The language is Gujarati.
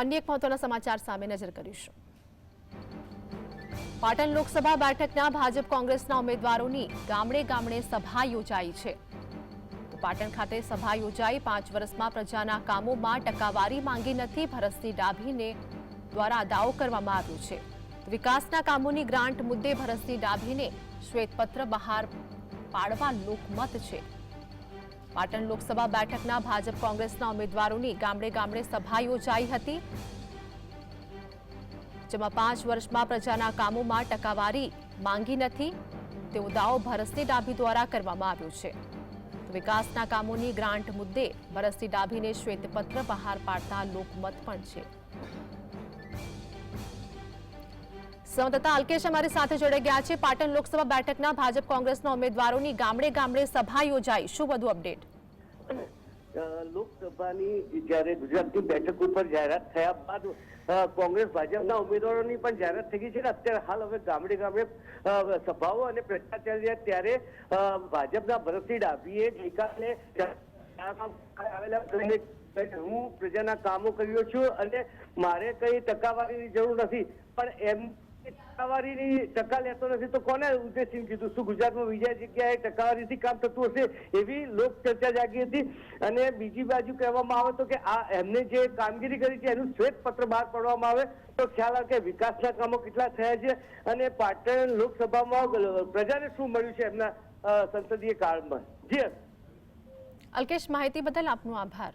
અન્ય એક મહત્વના સમાચાર સામે નજર કરીશું. પાટણ લોકસભા બેઠકના ભાજપ કોંગ્રેસના ઉમેદવારોની ગામડે ગામડે સભા યોજાઈ છે. પાટણ ખાતે સભા યોજાઈ પાંચ વર્ષમાં પ્રજાના કામોમાં ટકાવારી માંગી નથી ભરતસિંહ ડાભીને દ્વારા દાવો કરવામાં આવ્યો છે. વિકાસના કામોની ગ્રાન્ટ મુદ્દે ભરતસિંહ ડાભીને શ્વેતપત્ર બહાર પાડવા લોકમત છે. પાટણ લોકસભા બેઠકના ભાજપ કોંગ્રેસના ઉમેદવારોની ગામડે ગામડે સભા યોજાઈ હતી, જેમાં પાંચ વર્ષમાં પ્રજાના કામોમાં ટકાવારી માંગી નથી, તેવો દાવો ભરતસિંહ ડાભી દ્વારા કરવામાં આવ્યો છે. વિકાસના કામોની ગ્રાન્ટ મુદ્દે ભરતસિંહ ડાભીને શ્વેતપત્ર બહાર પાડતા લોકમત પણ છે. સંવાદદાતા અલ્કેશ અમારી સાથે જોડાઈ ગયા છે. પાટણ લોકસભા બેઠકના ભાજપ કોંગ્રેસના ઉમેદવારોની ગામડે ગામડે સભા યોજાઈ. શું વધુ અપડેટ? લોકસભાની જ્યારે ગુજરાતની બેઠક ઉપર જાહેરાત થયા બાદ કોંગ્રેસ ભાજપના ઉમેદવારોની પણ જાહેરાત થઈ ગઈ છે અત્યારે હાલ હવે ગામડે ગામડે સભાઓ અને પ્રચાર ચાલી રહ્યા ત્યારે ભાજપના ભરતસિંહ ડાભીએ ગઈકાલે આવેલા હું પ્રજાના કામો કર્યો છું અને મારે કઈ ટકાવારીની જરૂર નથી. પણ એમ ટકાવારીની ટકા લેતો નથી, તો કોને ઉદ્દેશીને કીધું? શું ગુજરાતમાં બીજા જગ્યાએ ટકાવારીથી કામ થતું હશે એવી લોક ચર્ચા જાગી હતી. અને બીજી બાજુ કહેવામાં આવે તો કે આ એમને જે કામગીરી કરી છે, એનું શ્વેત પત્ર બહાર પાડવામાં આવે, તો ખ્યાલ આવે કે વિકાસના કામો કેટલા થયા છે અને પાટણ લોકસભામાં પ્રજાને શું મળ્યું છે એમના સંસદીય કાળમાં? જી અલ્કેશ, માહિતી બદલ આપનો આભાર.